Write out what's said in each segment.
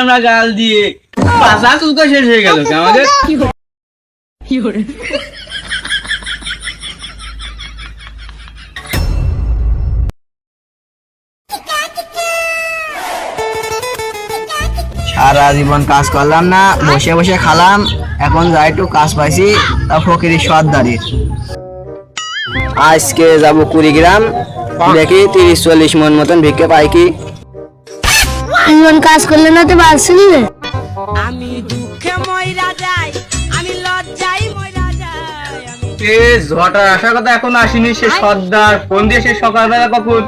আমরা গাল দিয়ে পাশা শেষ হয়ে গেল আমাদের সারা জীবন কাজ করলাম না বসে বসে খালাম এখন যাই একটু কাজ পাইছি তা ফকিরি সর্দারির আজকে যাব কুড়িগ্রাম দেখি তিরিশ চল্লিশ মন মতন ভিক্ষে পাই কি। এমন কাজ করলে না তো না আমি দুঃখে ময়রা যাই আমি লজ্জাই ময়রা যাই সে ঝটার আসার কথা এখন আসেনি সে সর্দার ফোন দিয়ে সে সকালবেলা কখন?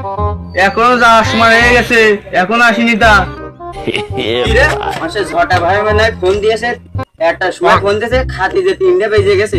এখনও যাওয়ার সময় হয়ে গেছে এখনও আসেনি তা। কিরে? আমার সে ঝটা ভাই মানে ফোন দিয়েছে একটা সময় ফোন দিয়েছে খাতি যে তিনটে বেজে গেছে।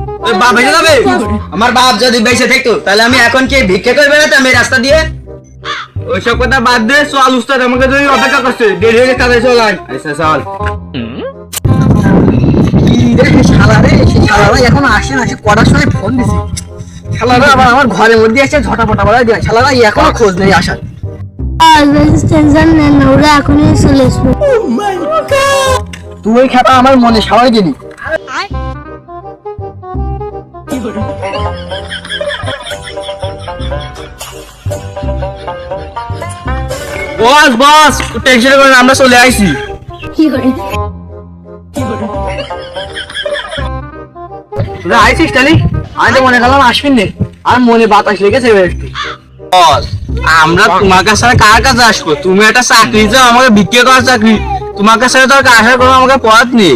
বাপ ভেসে যাবে? আমার বাপ যদি বেঁচে থাকতো তাহলে আমি এখন কি ভিক্ষে করে বেড়াতাম এই রাস্তা দিয়ে? ওইসব কথা বাদ দে চল উস্তাদ আমাকে যদি অপেক্ষা করছে। দেরি হয়ে গেছে চল আচ্ছা চল। শালা রে সে শালা ভাই এখন আসে না সে কটার সময় ফোন দিছে? শালারা আবার আমার ঘরের মধ্যে এসে ঝটাপটা বলা দিয়ে শালারা এখনও খোঁজ নেই আসার। তুই খেতা আমার মনে সাবাই দিলি। বস বস টেনশন করে আমরা চলে আইছি। কি করে? তোরা আইছিস তালি আমি তো মনে করলাম আসবিন নে। আর মনে বাতাস লেগেছে একটু। বস আমরা তোমার কাছে কার কাছে আসব? তুমি একটা চাকরি চাও আমাকে বিক্রি করার চাকরি। তোমার কাছে তো আসার কোনো আমাকে পথ নেই।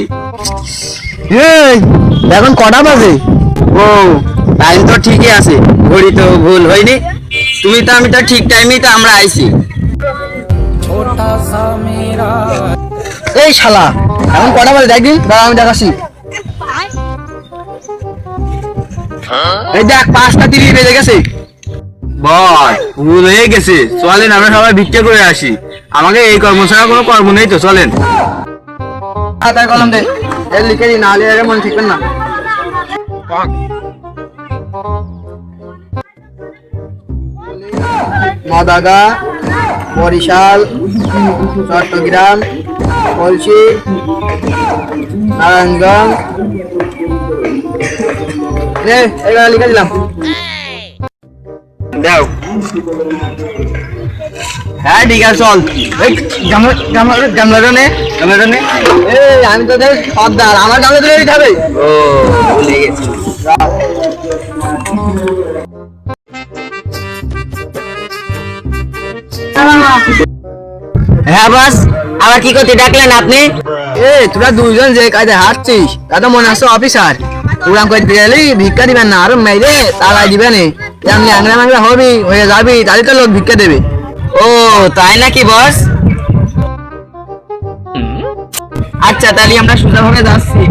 এই এখন কটা বাজে? ও টাইম তো ঠিকই আছে। ঘড়ি তো ভুল হয়নি। তুমি তো, আমি তো ঠিক টাইমেই তো আমরা আইছি। এই শালা, এখন কটা বাজে দেখবি? দাঁড়া, আমি দেখাচ্ছি। এই দেখ, পাঁচটা তিরিশ বেজে গেছে। বস ভুল হয়ে গেছে। চলেন, আমরা সবাই বিক্রি করে আসি। আমাকে এই কর্ম ছাড়া কোনো কর্ম নেই তো, চলেন। খাতায় কলম দে। লিখে দি নাহলে এর মনে ঠিকবেন না। মদাগা বরিশাল চট্টগ্রাম কলসি নারায়ণগঞ্জ। নে এবার লিখে দিলাম। দাও। হ্যাঁ ঠিক আছে চল। এই গামলা গামলা গামলাটা নে। গামলাটা নে। এই আমি তো দেখ সর্দার আমার গামলা তুলে দিতে হবে। ও ভুলে গেছি। হ্যাঁ বাস আবার কি করতে ডাকলেন আপনি? এ তোরা দুইজন যে কাজে হাঁটছিস তা তো মনে হচ্ছে অফিসার। উড়ান করে দিলি ভিক্ষা দিবেন না আরও মেরে তালাই দিবেন। এমনি আংরা মাংরা হবি হয়ে যাবি তাহলে তো লোক ভিক্ষা দেবে। ও তাই নাকি বস? আচ্ছা তাহলে আমরা সোজাভাবে যাচ্ছি।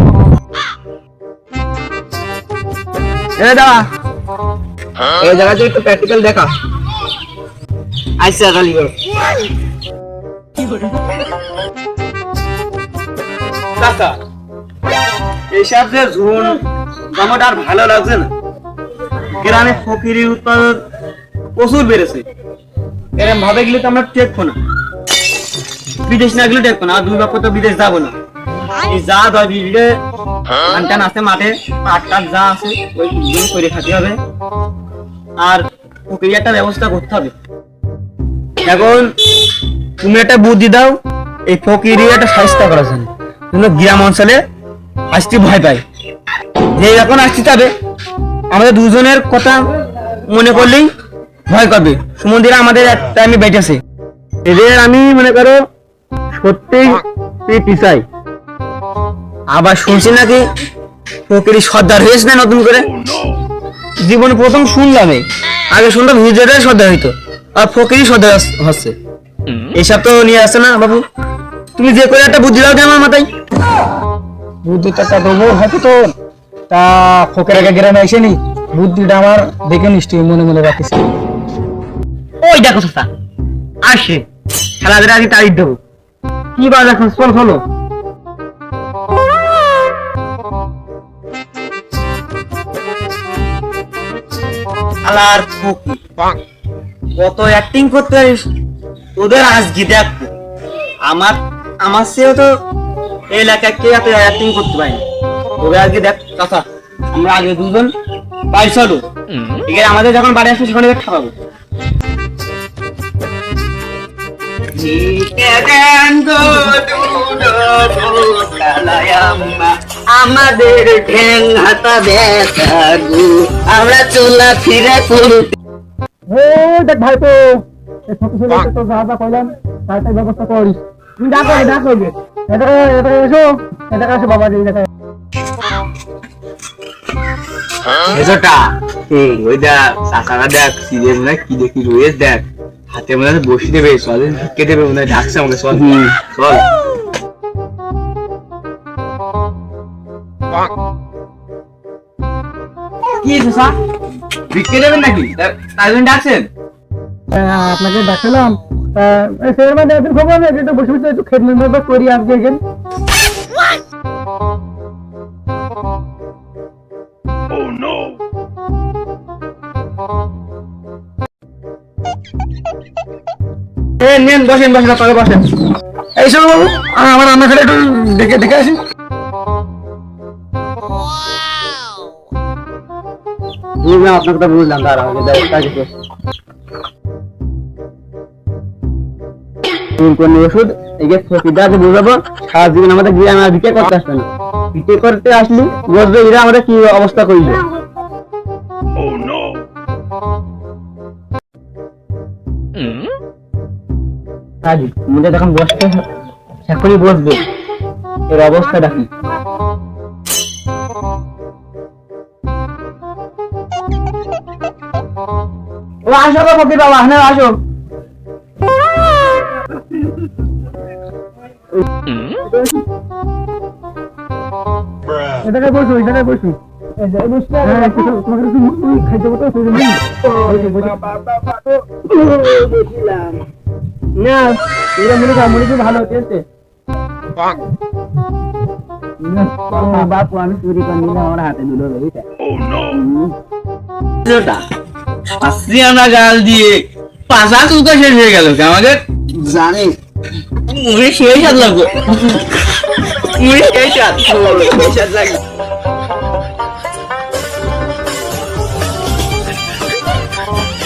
এ দাঁড়া। এই জায়গাতে একটু প্র্যাকটিক্যাল দেখা। আচ্ছা তাহলে কাকা যে ঝুন জামাটা আর ভালো লাগছে না। গ্রামে ফকিরি উৎপাদন প্রচুর বেড়েছে। এরকম ভাবে গেলে তো আমরা টেকবো না। বিদেশ না গেলে টেকবো না, আর বছর তো বিদেশ যাব না। যা দশ ধান আছে মাঠে, পাট টাট যা আছে, ওই করে খাতে হবে। আর একটা ব্যবস্থা করতে হবে। এখন তুমি একটা বুদ্ধি দাও, এই একটা স্বাস্থ্য করার জন্য। কিন্তু গ্রাম অঞ্চলে আসতে ভয় পায়। যে এখন আসতে যাবে আমাদের দুজনের কথা মনে করলেই ভয় করবে। সুমন্দিরা আমাদের এক টাইমে বেঁচেছে। এদের আমি মনে করো সত্যি পিছাই আবার শুনছি নাকি ফকিরি সর্দার হয়েছে না নতুন করে? জীবনে প্রথম শুনলাম আগে শুনতাম হুজুরের সর্দার হইতো, আর ফকিরি সর্দার হচ্ছে। এসব তো নিয়ে আসছে না বাবু। তুমি যে করে একটা বুদ্ধি দাও আমার মাথায়। বুদ্ধিটা একটা দেবো, হয়তো তোর তা ফোকের আগে গ্রামে এসেনি বুদ্ধিটা আমার দেখে নিশ্চয়ই মনে মনে রাখিস। ওই দেখো চাচা আসে। খেলাধুলা আগে তারিখ দেবো। কি বা দেখো চল চলো আলার ফকি কত অ্যাক্টিং করতে পারিস? তোদের আজকে দেখ। আমার আমার চেয়েও তো এই এলাকায় কে এত অ্যাক্টিং করতে পারে তোদের আজকে দেখ কথা। আমরা আগে দুজন চলো। ঠিক আছে আমাদের যখন বাড়ি আসবে সেখানে খাওয়াবো। আমাদের ঠ্যাং হাতা ব্যথা গো আমরা চলা ফিরে করতে ও দেখ ভাই তো এই ছোট ছেলে তো যা যা কইলাম তার ব্যবস্থা করিস। তুমি ডাকো ডাকো এটা এটা এসো এটা কাছে বাবা দিয়ে দেখা ওই দেখ চাচারা দেখ সিরিয়াস না কি দেখি রয়েছে দেখ। হাতে মনে হয় বসে দেবে চল ঢুকে দেবে মনে হয় ডাকছে আমাকে চল চল কি শশা ভিক্ষে দেবেন নাকি? তা- তাই জন্য ডাকছেন? হ্যাঁ, আপনাকে দেখালাম সেরকম খবর বসে বসে একটু খেদমত করি আজকে এখানে। বসেন বসেন, আপনারা বসেন। এই শোনো বাবু আমার রান্না খেলে একটু দেখে দেখে আসি। আপনার কথা বুঝলাম ওষুধ? বুঝাবো, সারা আমাদের গ্রামে করতে আসবে না। করতে আসলি, বুঝবে এরা আমাদের কি অবস্থা করবে কাজী মুখে যখন বসতে এখনই বসবে। এর অবস্থাটা কি ও আসো গো ফকির বাবা হ্যাঁ আসো। এটাকে বসো এটাকে বসো। হ্যাঁ, খাইতে বলতে হবে, না এরা মনে কর মনে কর ভালো হচ্ছে বাপু আমি চুরি করে নিলাম আমার হাতে দুটো বুঝতে আশ্রিয়ানা গাল দিয়ে পাশা চুলকা শেষ হয়ে গেল আমাদের? জানি। মুড়ি সেই স্বাদ লাগবে। মুড়ি সেই স্বাদ। সেই স্বাদ লাগবে।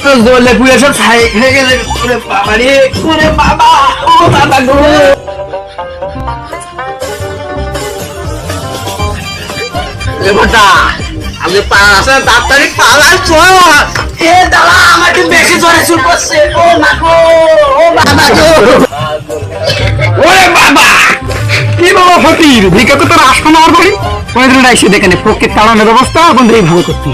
তো জলে পুড়ে সব ছাই খেয়ে গেলে ওরে বাবা রে ওরে বাবা ও বাবা গো। এ বাটা আমি পালাসে তাড়াতাড়ি পালাস চল। এ দাঁড়া আমাকে বেশি জোরে চুল করছে। ও মা গো ও বাবা গো। ওরে বাবা! কি বাবা ফকির? ভিক্ষা তো তোর আসবে না আর বাড়ি ওই দিন এসে দেখেন ফকির তাড়ানোর ব্যবস্থা বন্ধু ভালো করতে।